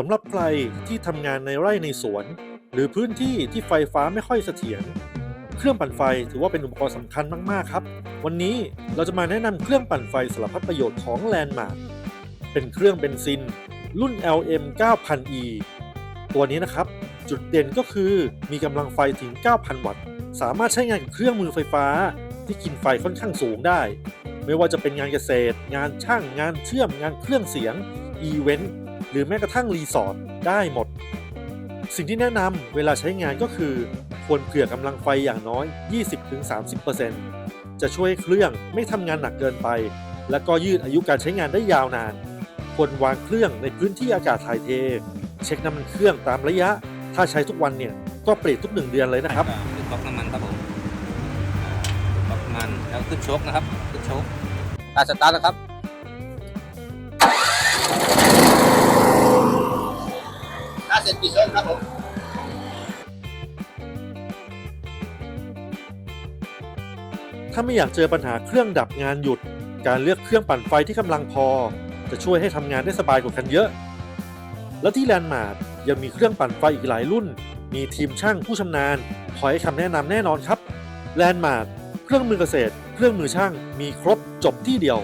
สำหรับใครที่ทำงานในไร่ในสวน หรือพื้นที่ที่ไฟฟ้าไม่ค่อยเสถียรเครื่องปั่นไฟถือว่าเป็นอุปกรณ์สำคัญมาก ๆ ครับ วันนี้เราจะมาแนะนำเครื่องปั่นไฟสารพัดประโยชน์ของแลนด์มาร์เป็นเครื่องเบนซิน รุ่น LM 9000E ตัวนี้นะครับ จุดเด่นก็คือมีกำลังไฟถึง 9,000 วัตต์ สามารถใช้งานกับเครื่องมือไฟฟ้าที่กินไฟค่อนข้างสูงได้ ไม่ว่าจะเป็นงานเกษตร งานช่าง งานเชื่อม งานเครื่องเสียง อีเวนต์ หรือแม้กระทั่งรีสอร์ทได้หมด สิ่งที่แนะนำเวลาใช้งานก็คือ ควรเผื่อกำลังไฟอย่างน้อย 20-30%จะช่วยให้เครื่องไม่ทำงานหนักเกินไป และก็ยืดอายุการใช้งานได้ยาวนาน ควรวางเครื่องในพื้นที่อากาศถ่ายเท เช็คน้ำมันเครื่องตามระยะ ถ้าใช้ทุกวันเนี่ยก็เปลี่ยนทุกหนึ่งเดือนเลยนะครับขึ้นบล็อกน้ำมันครับผมบล็อกน้ำมันแล้วขึ้นโชคนะครับขึ้นโชคตาสตาร์ทนะครับ ชิญครับผมถ้าไม่อยากเจอปัญหาเครื่องดับงานหยุด การเลือกเครื่องปั่นไฟที่กำลังพอ จะช่วยให้ทำงานได้สบายกว่ากันเยอะ แล้วที่แลนด์มาร์ยังมีเครื่องปั่นไฟอีกหลายรุ่น มีทีมช่างผู้ชำนาญคอยให้คำแนะนำแน่นอนครับแลนด์มาร์เครื่องมือเกษตร เครื่องมือช่างมีครบจบที่เดียว